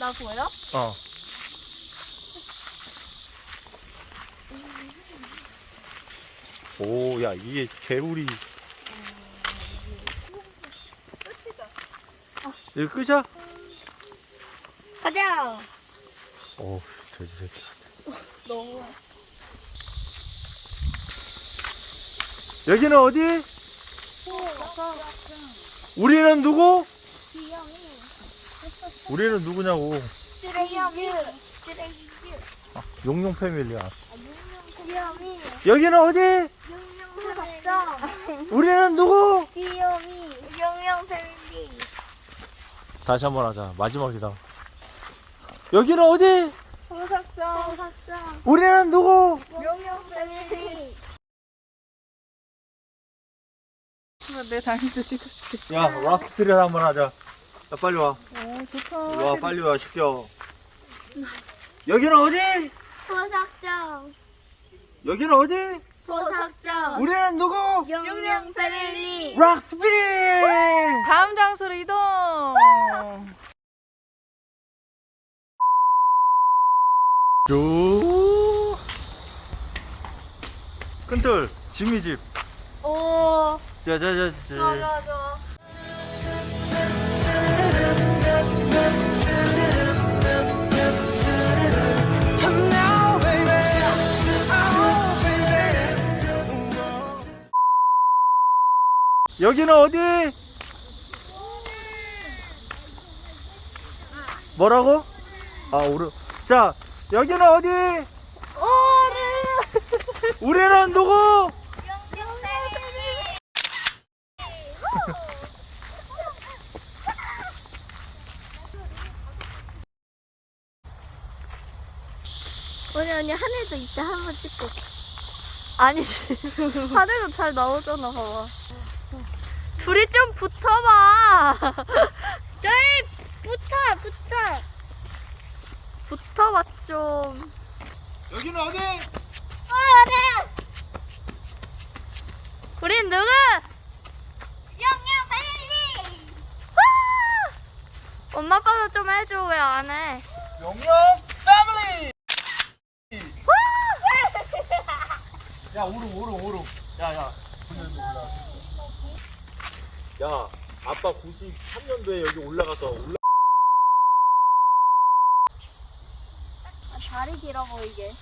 나 보여? 어. 오, 야, 이게 개울이. 이거 끝이야? 가자. 오, 저지, 저지. 너무. 여기는 어디? 우리는 누구? 우리는 누구냐고. 쓰레기 쓰레기 용용 패밀리야. 귀요미 여기는 어디? 용용 우리는 누구? 귀요미 용용 패밀리 다시 한 번 하자. 마지막이다. 여기는 어디? 보석성 우리는 누구? 용용 패밀리 내 당신도 찍었지. 야, 락스트리 한번 하자. 야, 빨리 와. 어, 좋다. 와, 빨리 와, 시켜. 여기는 어디? 보석성 여기는 어디? 보석성 우리는 누구? 용용 패밀리 락스피리! 다음 장소로 이동. 요. 끈들, 지미 집. 오 자, 자, 자, 좋아 자. 좋아 좋아. 여기는 어디? 뭐라고? 아, 오르. 자, 여기는 어디? 우리는 누구? 용용 패밀리 언니 언니 하늘도 이따 한 번 찍고 아니 하늘도 잘 나오잖아 봐봐 둘이 좀 붙어봐 저희 붙어 붙어 붙어봐 좀 여기는 어디? 어, 네. 우린 누구? 영영 패밀리 엄마 아빠도 좀 해줘 왜 안 해? 영영 패밀리! 야, 오름, 오름, 오름. 야, 야. 야, 아빠 93년도에 여기 올라가서 올라. 다리 길어 보이게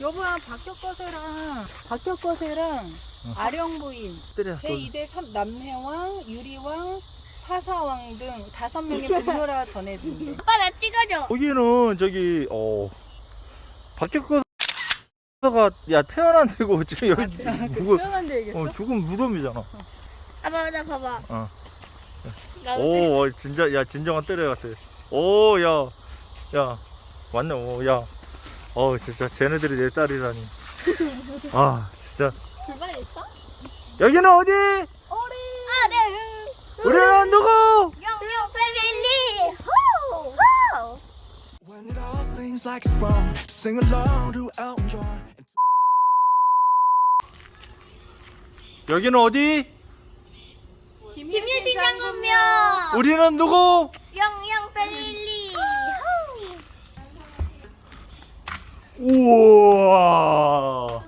여보야 박혁거세랑 박혁거세랑 아령부인 때려. 제2대 삼- 남해왕, 유리왕, 사사왕 등 다섯 명의 분노라 전해진대. 아빠 나 찍어줘 거기는 저기 어 박혁거 가 야 태어난 데고 지금 여기 누구 태어난데 얘기했어? 어 죽은 무덤이잖아. 아빠 나 봐봐 어. 오 어, 진짜 야 진정한 때려 같아. 오 야 야 맞네 오 야. 어 진짜 쟤네들이 내 딸이라니. 아 진짜 불만 있어? 여기는 어디? 어리 아네 우리는 누구? 영영 패밀리 호! 호! When it all seems like it's wrong, sing along to Elton John. 여기는 어디? 김유진 장군명 우리는 누구? 영영 호! 우와.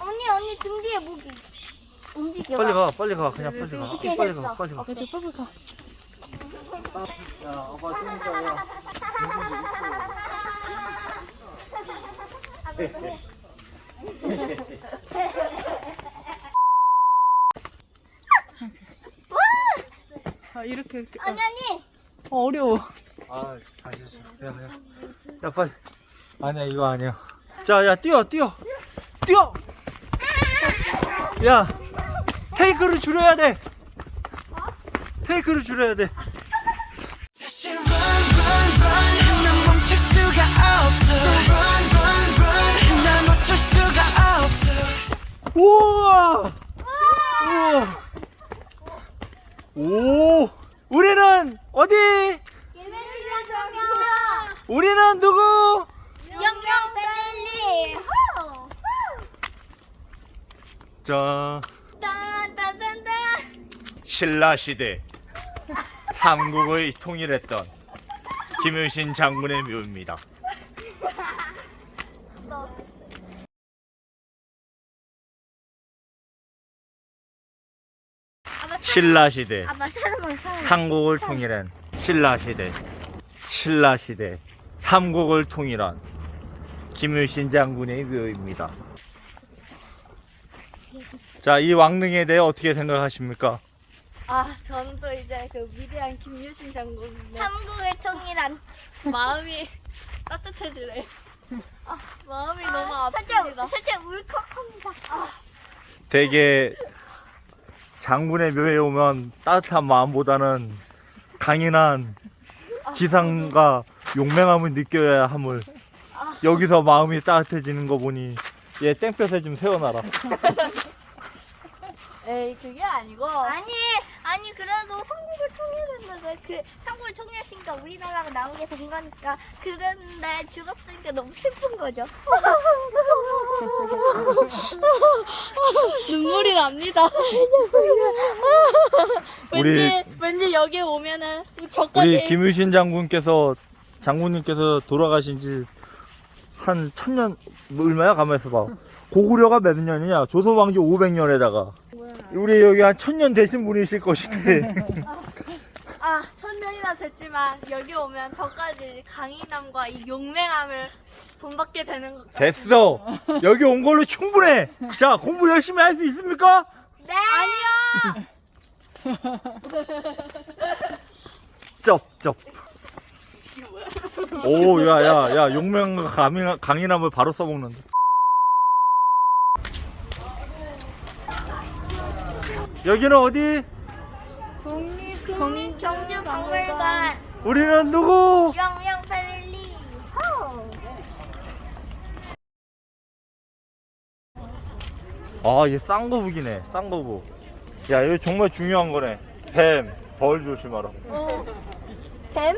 언니 언니 등 뒤에 무기 움직여 빨리 가 빨리 가 그냥 빨리 가 빨리 가 빨리 가. 그래, 빨리 가. 아, 이렇게, 이렇게. 언니 언니 어, 어려워. 아, 아니, 야, 야, 야, 빨리. 아니야, 이거 아니야. 자, 야, 뛰어, 뛰어, 뛰어. 야, 테이크를 줄여야 돼. 테이크를 줄여야 돼. 우와, 우와, 오, 우리는 어디? 우리는 누구? 영영 패밀리 호! 자, 딴딴 신라 시대 삼국의 통일했던 김유신 장군의 묘입니다. 신라시대 아빠 사람은 사람. 삼국을 통일한 신라시대 신라시대 삼국을 통일한 김유신 장군의 묘입니다. 자, 이 왕릉에 대해 어떻게 생각하십니까? 아, 저는 또 이제 그 위대한 김유신 장군의 삼국을 통일한. 마음이 따뜻해지네. 아, 마음이 너무 살짝 아픕니다. 살짝 울컥합니다. 아, 되게 장군의 묘에 오면 따뜻한 마음보다는 강인한 기상과 용맹함을 느껴야 함을 여기서 마음이 따뜻해지는 거 보니 얘 땡볕에 좀 세워놔라 에이, 그게 아니고. 아니 아니 그래도 삼국을 통일했는데 그 삼국을 통일했으니까 우리나라가 나오게 된 거니까 그런데 죽었으니까 너무 슬픈 거죠. 눈물이 납니다. 우리- 왠지, 왠지 여기 오면은 저까지. 우리 김유신 장군께서 장군님께서 돌아가신 지 한 천년 뭐 얼마야 가만 있어 봐 고구려가 몇 년이냐 조선왕조 500년에다가 우리 여기 한 천년 되신 분이실 것인데 아, 천년이나 됐지만 여기 오면 저까지 강인함과 이 용맹함을 본받게 되는 것 같아요. 됐어 여기 온 걸로 충분해 자 공부 열심히 할 수 있습니까? 네. 아니요! 쩝쩝 오 야 야 야 용맹과 강인, 강인함을 바로 써먹는다 여기는 어디? 국립경주박물관 우리는 누구? 영영 패밀리. 아, 얘 쌍거북이네. 쌍거북. 야, 여기 정말 중요한 거네. 뱀, 벌 조심하라. 뱀?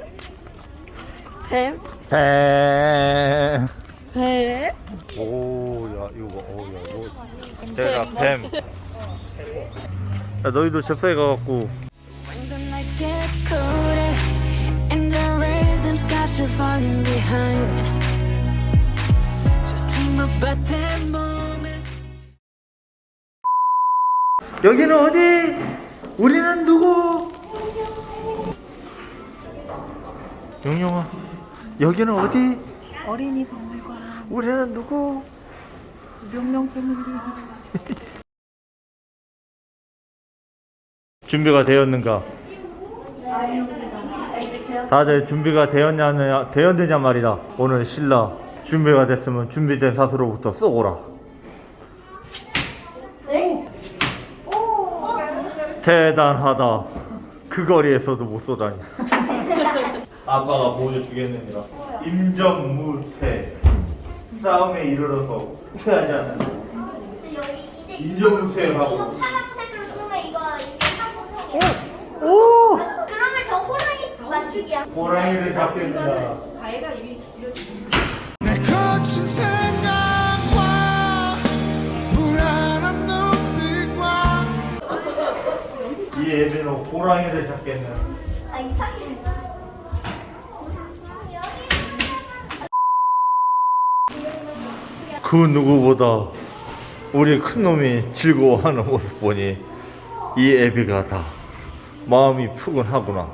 뱀? 뱀. 뱀? 오, 야, 이거 봐. 오, 야, 이거. 제가 뱀. 야, 너희도 잽싸게 가갖고. Got you falling behind, just dream about that moment. 여기는 어디? 우리는 누구? 용용아, 여기는 어디? 어린이 박물관 우리는 누구? 명령 패밀리 준비가 되었는가? 다들 준비가 되었냐, 되었느냐 말이다. 오늘 신라 준비가 됐으면 준비된 사수로부터 쏘고라. 대단하다. 그 거리에서도 못 쏘다니. 아빠가 보여주겠느니라. 임정무퇴. 싸움에 이르러서 후회하지 않는다. 여기 이제 인정무퇴하고. 이거 파란색으로 쏘면 이거 이게 삼국통이야. 오! 그러면 저 호랑이 맞추기야. 호랑이를 잡겠느냐. 내 거친 생각 이 애비는 호랑이를 잡겠네. 그 누구보다 우리 큰 놈이 즐거워하는 모습 보니 이 애비가 다 마음이 푸근하구나.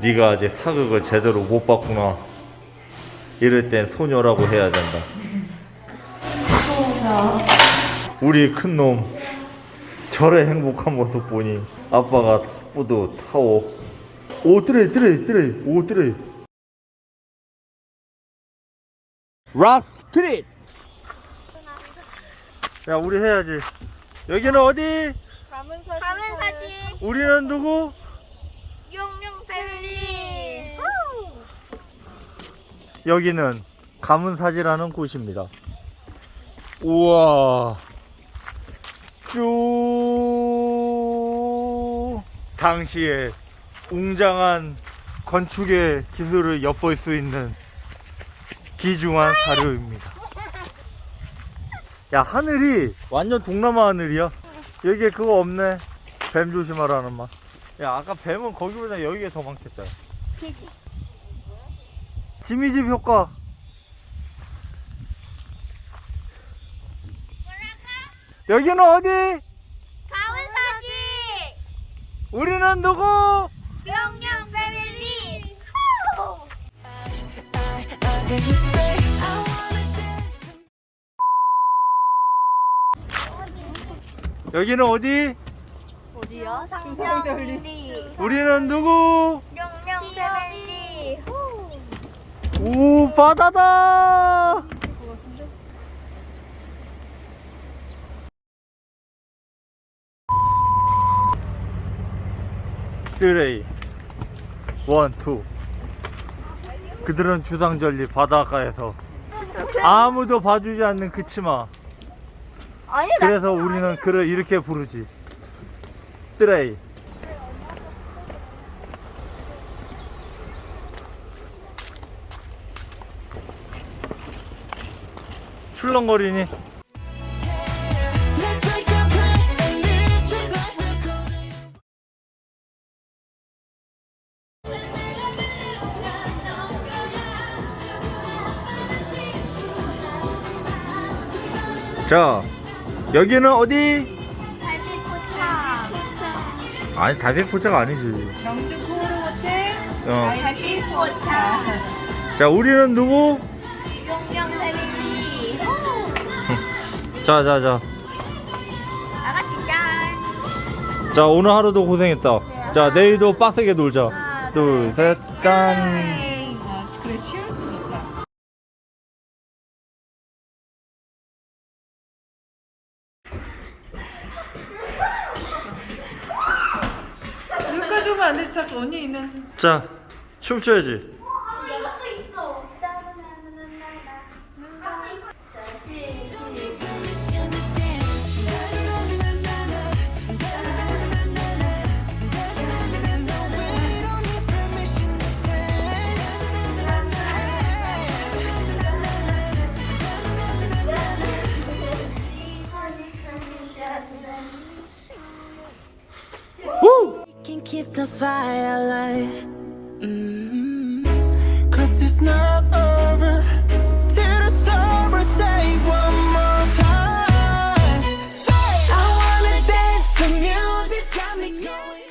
네가 아직 사극을 제대로 못 봤구나. 이럴 땐 소녀라고 해야 된다. 우리 큰 놈 저의 행복한 모습 보니 아빠가 뿌듯하오. 오 뜨레 뜨레 뜨레 오 뜨레 락 스트릿 야 우리 해야지 여기는 어디 가문 사진. 가면 사진. 우리는 누구 영영 패밀리. 여기는 가문사지라는 곳입니다 우와. 쭉 당시에 웅장한 건축의 기술을 엿볼 수 있는 귀중한 사료입니다. 야 하늘이 완전 동남아 하늘이야? 여기에 그거 없네. 뱀 조심하라는 말야 아까 뱀은 거기보다 여기가 더 많겠다. 그지? 지미집 효과 여기는 어디? 가을사지! 우리는 누구? 명령 패밀리! 여기는 어디? 어디요? 주상절리. 우리는 누구? 명령 패밀리! 후! 오 바다다 그레이. 원투. 그들은 주상절리 바닷가에서 아무도 봐주지 않는 그 치마. 아니 나 그래서 우리는 그를 이렇게 부르지. 뜨레이. 출렁거리니 자 여기는 어디? 달빛포차! 아니 달빛포차가 아니지 경주 코오르 호텔. 어. 달빛포차! 자 우리는 누구? 명령 패밀리! 후! 자자자 나같이 짠! 자 오늘 하루도 고생했다 자 내일도 빡세게 놀자 둘 셋 짠 자 춤춰야지 the fire alive. Mm-hmm. Cause it's not over till the summer. Say one more time. Say, I wanna dance. The music's got me going.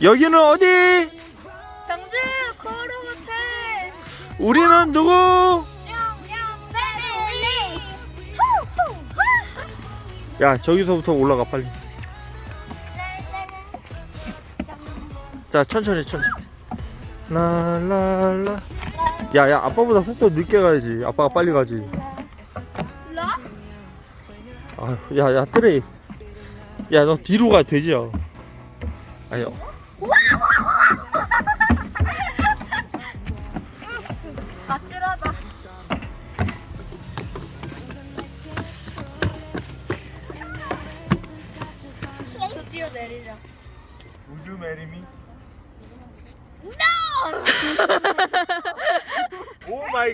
여기는 어디? 경주 코오르 호텔! 우리는 누구? 야 저기서부터 올라가 빨리. 자 천천히 천천히. 라라라. 야야 아빠보다 속도 늦게 가야지. 아빠가 빨리 가지. 아휴 야야 뜨레이. 야 너 뒤로 가 돼지야. 아니 아 우주 메리미 오마